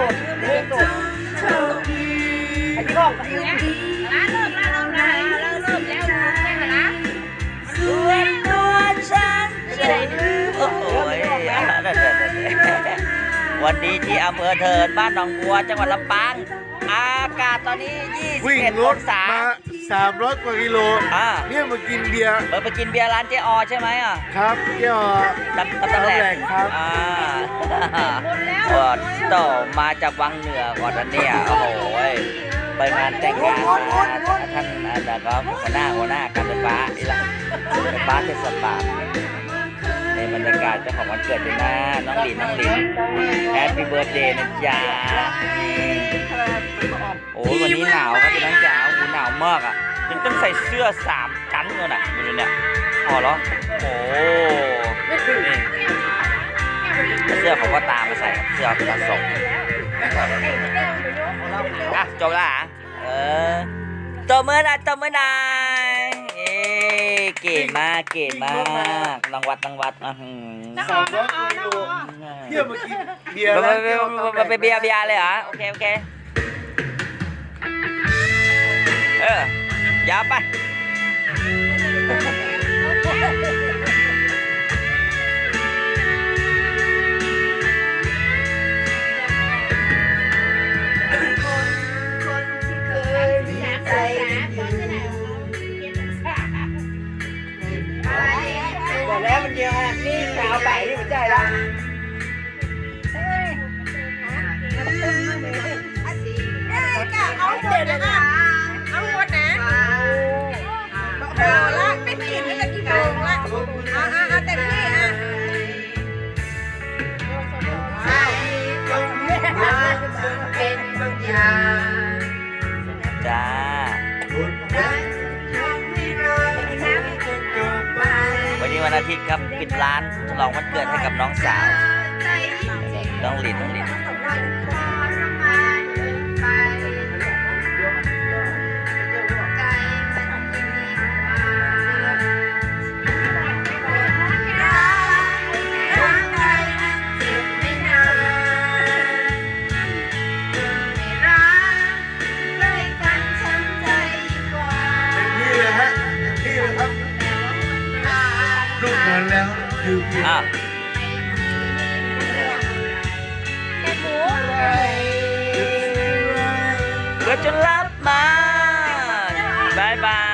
สูตรเรื่องสูตรไอ้ที่ห้องเนี่ยร้านเลิกร้านเลิกร้านเลิกเลิกแล้วแม่ละส่วนตัวฉันจะลืมโอ้ยวันนี้ที่อำเภอเทินบ้านหนองบัวจังหวัดลำปาง อากาศตอนนี้วิ่ง21รอถงศา มา300กว่ากิโลอ่า เนี่ยมากินเบียร์เออไปกินเบียร์ร้านเจออใช่ไหมอะ ครับเกี่ยวตำตำตำแหลตำแหลกกครับ อ่า หมดแล้วก็ต่อมาจากวังเหนือก่อนนะเนี่ยโอ้โหไปงานแต่งงานมาท่านนะครับหัวหน้าหัวหน้าการไฟฟ้าอีหลังไฟฟ้าเทศบาลในบรรยากาศเจ้าของวันเกิดด้วยนะน้องหลินน้องหลินแฮปปี้เบิร์ดเดย์นะจ๊ะโอ้ยวันนี้หนาวครับพี่น้องจ๋าโอ้หนาวมากอะยังต้องใส่เสื้อสามชั้นเลยน่ะดูดิเนี่ยพอแล้วโอ้เสื้อของพ่อตามาใส่ครับเสื้อเป็นสะสมอะจบและอะเออตบมือหนะตบมือหน่อยเอ้เก๋มากเก๋มากรางวัดรางวัดอะหืมสามร้อยกว่ากิโลเที่ยวมากินเบียร์ไปแล้วไปไปไปเบียร์เบียร์เลยเหรอ โอเค โอเค เออยาวไป แล้วมันเดียวนี่สาวไปนี่มันใจละเอาหมดนะเอาหมดนะโอ้ละเป็นกินแล้วจะกี่โมงละอ่าอ่าเต็มที่อะจ้ อาทิตย์ครับปิดร้านฉลองวันเกิดให้กับน้องสาว น้องหลินน้องหลินนี่ ลูมาแล้วคือเพียงอะแต่กิดจนรับมาบายบาย